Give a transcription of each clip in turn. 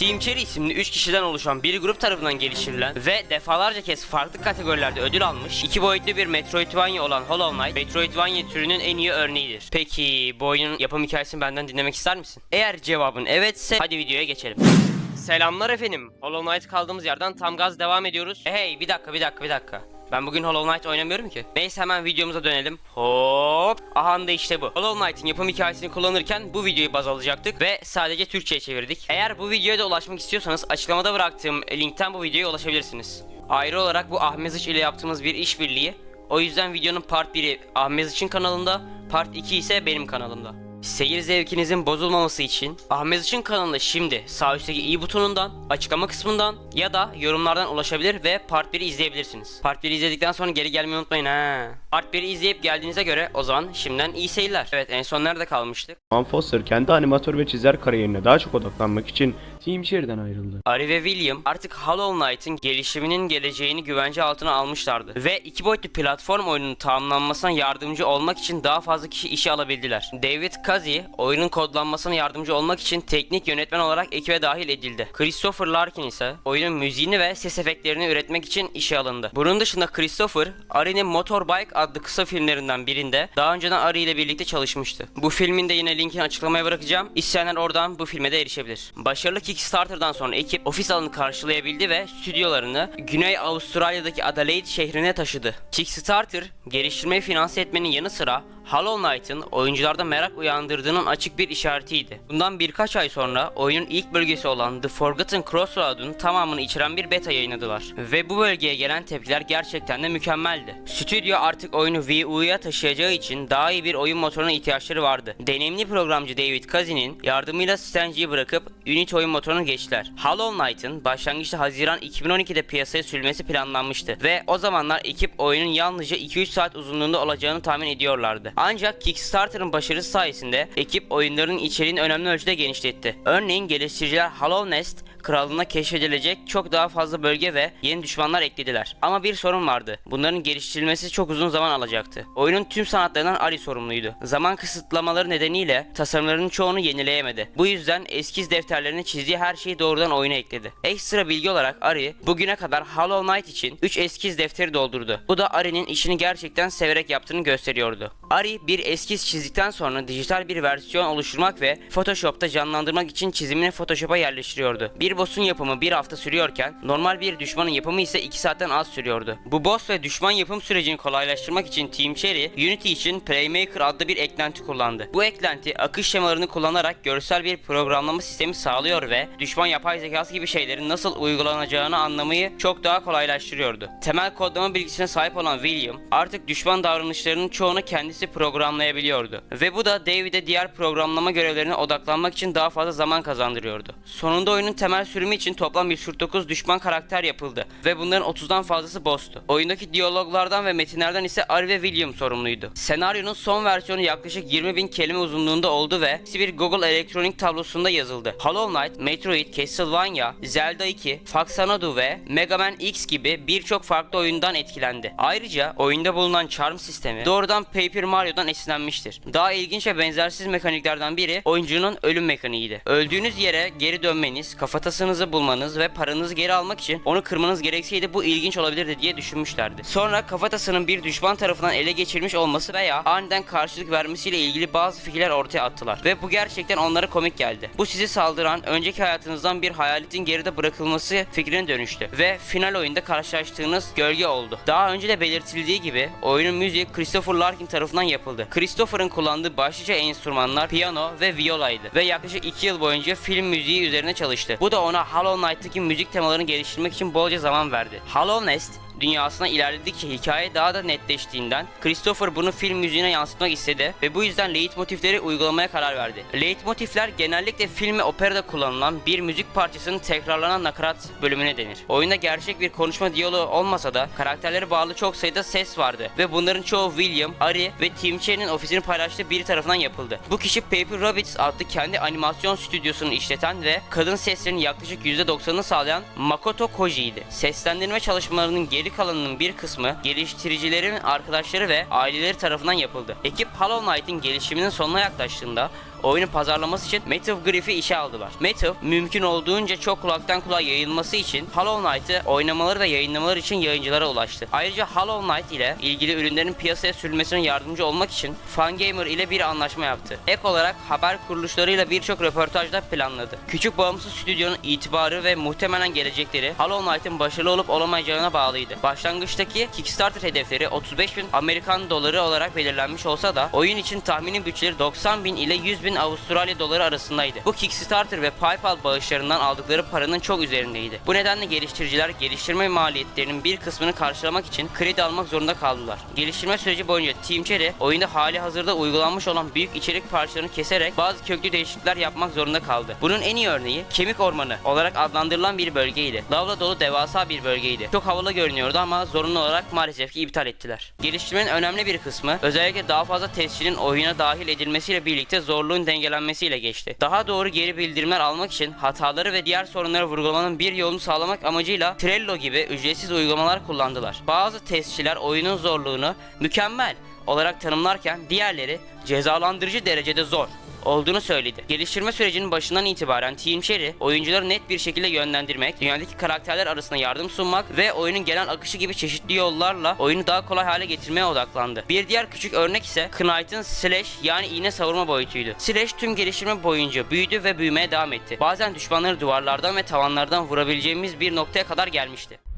Team Cherry isimli 3 kişiden oluşan bir grup tarafından geliştirilen ve defalarca kez farklı kategorilerde ödül almış iki boyutlu bir Metroidvania olan Hollow Knight, Metroidvania türünün en iyi örneğidir. Peki bu oyunun yapım hikayesini benden dinlemek ister misin? Eğer cevabın evetse hadi videoya geçelim. Selamlar efendim. Hollow Knight kaldığımız yerden tam gaz devam ediyoruz. Hey bir dakika bir dakika bir dakika. Ben bugün Hollow Knight oynamıyorum ki. Neyse hemen videomuza dönelim. Hop. Aha da işte bu. Hollow Knight'in yapım hikayesini kullanırken bu videoyu baz alacaktık ve sadece Türkçe'ye çevirdik. Eğer bu videoya da ulaşmak istiyorsanız açıklamada bıraktığım linkten bu videoya ulaşabilirsiniz. Ayrı olarak bu Ahmeziç ile yaptığımız bir işbirliği. O yüzden videonun part 1'i Ahmeziç'in kanalında, part 2 ise benim kanalımda. Seyir zevkinizin bozulmaması için Ahmeziç'in kanalına şimdi sağ üstteki i butonundan, açıklama kısmından ya da yorumlardan ulaşabilir ve part 1'i izleyebilirsiniz. Part 1'i izledikten sonra geri gelmeyi unutmayın ha. Part 1'i izleyip geldiğinize göre o zaman şimdiden iyi seyirler. Evet en son nerede kalmıştık? Juan Foster kendi animatör ve çizer kariyerine daha çok odaklanmak için Team Cherry'den ayrıldı. Ari ve William artık Hollow Knight'ın gelişiminin geleceğini güvence altına almışlardı. Ve iki boyutlu platform oyununun tamamlanmasına yardımcı olmak için daha fazla kişi işe alabildiler. David Kazi oyunun kodlanmasına yardımcı olmak için teknik yönetmen olarak ekibe dahil edildi. Christopher Larkin ise oyunun müziğini ve ses efektlerini üretmek için işe alındı. Bunun dışında Christopher, Ari'nin Motorbike adlı kısa filmlerinden birinde daha önceden Ari ile birlikte çalışmıştı. Bu filmin de yine linkini açıklamaya bırakacağım. İsteyenler oradan bu filme de erişebilir. Başarılı Kickstarter'dan sonra ekip ofis alanı karşılayabildi ve stüdyolarını Güney Avustralya'daki Adelaide şehrine taşıdı. Kickstarter, geliştirmeyi finanse etmenin yanı sıra Hollow Knight'ın oyuncularda merak uyandırdığının açık bir işaretiydi. Bundan birkaç ay sonra oyunun ilk bölgesi olan The Forgotten Crossroads'un tamamını içeren bir beta yayınladılar. Ve bu bölgeye gelen tepkiler gerçekten de mükemmeldi. Stüdyo artık oyunu Wii U'ya taşıyacağı için daha iyi bir oyun motoruna ihtiyaçları vardı. Deneyimli programcı David Kazi'nin yardımıyla Stange'yi bırakıp Unity oyun motorunu geçtiler. Hollow Knight'ın başlangıçta Haziran 2012'de piyasaya sürülmesi planlanmıştı ve o zamanlar ekip oyunun yalnızca 2-3 saat uzunluğunda olacağını tahmin ediyorlardı. Ancak Kickstarter'ın başarısı sayesinde ekip oyunların içeriğini önemli ölçüde genişletti. Örneğin geliştiriciler Hollow Nest krallığına keşfedilecek çok daha fazla bölge ve yeni düşmanlar eklediler. Ama bir sorun vardı. Bunların geliştirilmesi çok uzun zaman alacaktı. Oyunun tüm sanatlarından Ari sorumluydu. Zaman kısıtlamaları nedeniyle tasarımlarının çoğunu yenileyemedi. Bu yüzden eskiz defterlerine çizdiği her şeyi doğrudan oyuna ekledi. Ekstra bilgi olarak Ari bugüne kadar Hollow Knight için 3 eskiz defteri doldurdu. Bu da Ari'nin işini gerçekten severek yaptığını gösteriyordu. Ari bir eskiz çizdikten sonra dijital bir versiyon oluşturmak ve Photoshop'ta canlandırmak için çizimini Photoshop'a yerleştiriyordu. Bir boss'un yapımı bir hafta sürüyorken normal bir düşmanın yapımı ise 2 saatten az sürüyordu. Bu boss ve düşman yapım sürecini kolaylaştırmak için Team Cherry, Unity için Playmaker adlı bir eklenti kullandı. Bu eklenti akış şemalarını kullanarak görsel bir programlama sistemi sağlıyor ve düşman yapay zekası gibi şeylerin nasıl uygulanacağını anlamayı çok daha kolaylaştırıyordu. Temel kodlama bilgisine sahip olan William artık düşman davranışlarının çoğunu kendisi programlayabiliyordu. Ve bu da David'e diğer programlama görevlerine odaklanmak için daha fazla zaman kazandırıyordu. Sonunda oyunun temel sürümü için toplam 149 düşman karakter yapıldı ve bunların 30'dan fazlası boss'tu. Oyundaki diyaloglardan ve metinlerden ise Ari ve William sorumluydu. Senaryonun son versiyonu yaklaşık 20.000 kelime uzunluğunda oldu ve bir Google elektronik tablosunda yazıldı. Hollow Knight, Metroid, Castlevania, Zelda 2, Faxanadu ve Mega Man X gibi birçok farklı oyundan etkilendi. Ayrıca oyunda bulunan charm sistemi doğrudan Paper Mario'dan esinlenmiştir. Daha ilginç ve benzersiz mekaniklerden biri oyuncunun ölüm mekaniğiydi. Öldüğünüz yere geri dönmeniz, kafatasınızı bulmanız ve paranızı geri almak için onu kırmanız gerekseydi bu ilginç olabilirdi diye düşünmüşlerdi. Sonra kafatasının bir düşman tarafından ele geçirilmiş olması veya aniden karşılık vermesiyle ilgili bazı fikirler ortaya attılar. Ve bu gerçekten onlara komik geldi. Bu sizi saldıran önceki hayatınızdan bir hayaletin geride bırakılması fikrine dönüştü. Ve final oyunda karşılaştığınız gölge oldu. Daha önce de belirtildiği gibi oyunun müziği Christopher Larkin tarafından yapıldı. Christopher'ın kullandığı başlıca enstrümanlar piyano ve violaydı. Ve yaklaşık 2 yıl boyunca film müziği üzerine çalıştı. Bu da ona Hollow Knight'taki müzik temalarını geliştirmek için bolca zaman verdi. Hollow Nest dünyasına ilerledikçe hikaye daha da netleştiğinden Christopher bunu film müziğine yansıtmak istedi ve bu yüzden leitmotifleri uygulamaya karar verdi. Leitmotifler genellikle film ve operada kullanılan bir müzik parçasının tekrarlanan nakarat bölümüne denir. Oyunda gerçek bir konuşma diyaloğu olmasa da karakterlere bağlı çok sayıda ses vardı ve bunların çoğu William, Ari ve Tim Cherry'nin ofisini paylaştığı biri tarafından yapıldı. Bu kişi Paper Rabbits adlı kendi animasyon stüdyosunu işleten ve kadın seslerinin yaklaşık %90'ını sağlayan Makoto Koji'ydi. Seslendirme çalışmalarının geri kalanının bir kısmı geliştiricilerin arkadaşları ve aileleri tarafından yapıldı. Ekip Hollow Knight'in gelişiminin sonuna yaklaştığında oyunu pazarlaması için Massive Griff'i işe aldılar. Massive mümkün olduğunca çok kulaktan kulağa yayılması için Hollow Knight'ı oynamaları ve yayınlamaları için yayıncılara ulaştı. Ayrıca Hollow Knight ile ilgili ürünlerin piyasaya sürülmesine yardımcı olmak için Fangamer ile bir anlaşma yaptı. Ek olarak haber kuruluşlarıyla birçok röportajda planladı. Küçük bağımsız stüdyonun itibarı ve muhtemelen gelecekleri Hollow Knight'ın başarılı olup olamayacağına bağlıydı. Başlangıçtaki Kickstarter hedefleri 35 bin Amerikan doları olarak belirlenmiş olsa da oyun için tahmini bütçeleri 90 bin ile 100 bin Avustralya doları arasındaydı. Bu Kickstarter ve PayPal bağışlarından aldıkları paranın çok üzerindeydi. Bu nedenle geliştiriciler geliştirme maliyetlerinin bir kısmını karşılamak için kredi almak zorunda kaldılar. Geliştirme süreci boyunca Team Cherry oyunda hali hazırda uygulanmış olan büyük içerik parçalarını keserek bazı köklü değişiklikler yapmak zorunda kaldı. Bunun en iyi örneği Kemik Ormanı olarak adlandırılan bir bölgeydi. Lavla dolu devasa bir bölgeydi. Çok havalı görünüyordu ama zorunlu olarak maalesef ki iptal ettiler. Geliştirmenin önemli bir kısmı özellikle daha fazla testçinin oyuna dahil edilmesiyle birlikte zorluğun dengelenmesiyle geçti. Daha doğru geri bildirimler almak için hataları ve diğer sorunları vurgulamanın bir yolunu sağlamak amacıyla Trello gibi ücretsiz uygulamalar kullandılar. Bazı testçiler oyunun zorluğunu mükemmel olarak tanımlarken diğerleri cezalandırıcı derecede zor olduğunu söyledi. Geliştirme sürecinin başından itibaren Team Cherry oyuncuları net bir şekilde yönlendirmek, dünyadaki karakterler arasında yardım sunmak ve oyunun genel akışı gibi çeşitli yollarla oyunu daha kolay hale getirmeye odaklandı. Bir diğer küçük örnek ise Knight'ın Slash yani iğne savurma boyutuydu. Slash tüm geliştirme boyunca büyüdü ve büyümeye devam etti. Bazen düşmanları duvarlardan ve tavanlardan vurabileceğimiz bir noktaya kadar gelmişti.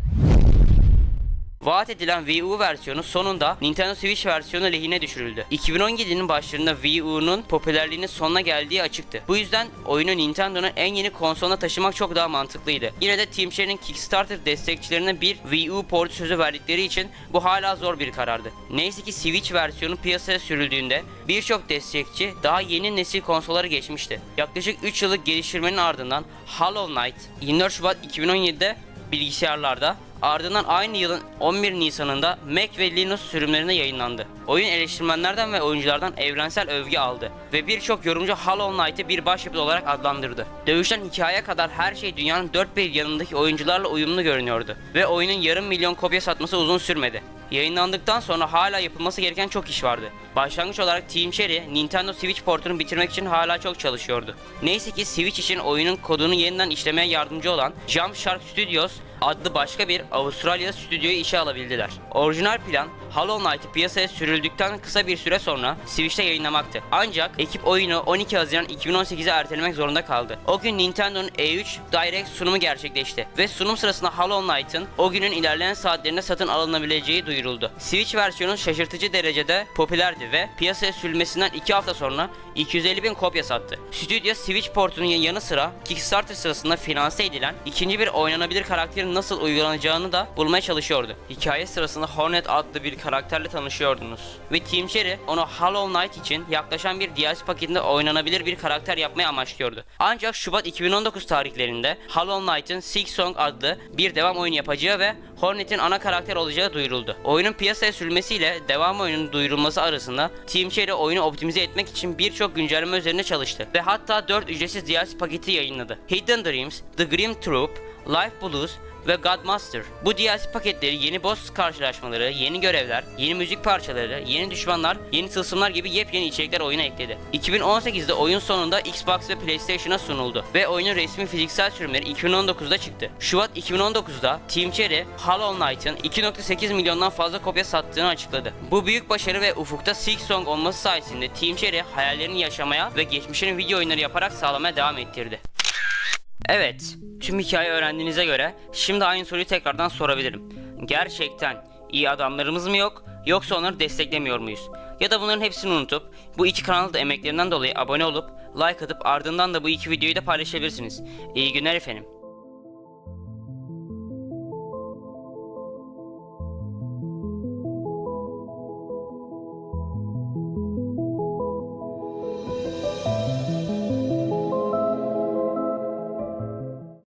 Vaat edilen Wii U versiyonu sonunda Nintendo Switch versiyonu lehine düşürüldü. 2017'nin başlarında Wii U'nun popülerliğinin sonuna geldiği açıktı. Bu yüzden oyunu Nintendo'nun en yeni konsoluna taşımak çok daha mantıklıydı. Yine de Team Cherry'nin Kickstarter destekçilerine bir Wii U portu sözü verdikleri için bu hala zor bir karardı. Neyse ki Switch versiyonu piyasaya sürüldüğünde birçok destekçi daha yeni nesil konsolları geçmişti. Yaklaşık 3 yıllık geliştirmenin ardından Hollow Knight 24 Şubat 2017'de bilgisayarlarda Ardından aynı yılın 11 Nisan'ında Mac ve Linux sürümlerine yayınlandı. Oyun eleştirmenlerden ve oyunculardan evrensel övgü aldı ve birçok yorumcu Hollow Knight'ı bir başyapıt olarak adlandırdı. Dövüşten hikayeye kadar her şey dünyanın dört bir yanındaki oyuncularla uyumlu görünüyordu ve oyunun yarım milyon kopya satması uzun sürmedi. Yayınlandıktan sonra hala yapılması gereken çok iş vardı. Başlangıç olarak Team Cherry, Nintendo Switch portunu bitirmek için hala çok çalışıyordu. Neyse ki Switch için oyunun kodunu yeniden işlemeye yardımcı olan Jump Shark Studios adlı başka bir Avustralya stüdyoyu işe alabildiler. Orijinal plan Hollow Knight'ı piyasaya sürüldükten kısa bir süre sonra Switch'te yayınlamaktı. Ancak ekip oyunu 12 Haziran 2018'e ertelemek zorunda kaldı. O gün Nintendo'nun E3 Direct sunumu gerçekleşti ve sunum sırasında Hollow Knight'ın o günün ilerleyen saatlerinde satın alınabileceği duyuruldu. Switch versiyonu şaşırtıcı derecede popülerdi ve piyasaya sürülmesinden 2 hafta sonra 250 bin kopya sattı. Stüdyo Switch portunun yanı sıra Kickstarter sırasında finanse edilen ikinci bir oynanabilir karakterin nasıl uygulanacağını da bulmaya çalışıyordu. Hikaye sırasında Hornet adlı bir karakterle tanışıyordunuz. Ve Team Cherry onu Hollow Knight için yaklaşan bir DLC paketinde oynanabilir bir karakter yapmayı amaçlıyordu. Ancak Şubat 2019 tarihlerinde Hollow Knight'ın Six Song adlı bir devam oyunu yapacağı ve Hornet'in ana karakter olacağı duyuruldu. Oyunun piyasaya sürülmesiyle devam oyunun duyurulması arasında Team Cherry oyunu optimize etmek için birçok güncelleme üzerine çalıştı ve hatta 4 ücretsiz DLC paketi yayınladı. Hidden Dreams, The Grim Troop, Life Blues ve Godmaster. Bu DLC paketleri yeni boss karşılaşmaları, yeni görevler, yeni müzik parçaları, yeni düşmanlar, yeni tılsımlar gibi yepyeni içerikler oyuna ekledi. 2018'de oyun sonunda Xbox ve PlayStation'a sunuldu ve oyunun resmi fiziksel sürümleri 2019'da çıktı. Şubat 2019'da Team Cherry, Hollow Knight'ın 2.8 milyondan fazla kopya sattığını açıkladı. Bu büyük başarı ve ufukta Silk Song olması sayesinde Team Cherry hayallerini yaşamaya ve geçmişini video oyunları yaparak sağlamaya devam ettirdi. Evet, tüm hikaye öğrendiğinize göre şimdi aynı soruyu tekrardan sorabilirim. Gerçekten iyi adamlarımız mı yok yoksa onları desteklemiyor muyuz? Ya da bunların hepsini unutup bu iki kanalda emeklerinden dolayı abone olup like atıp ardından da bu iki videoyu da paylaşabilirsiniz. İyi günler efendim.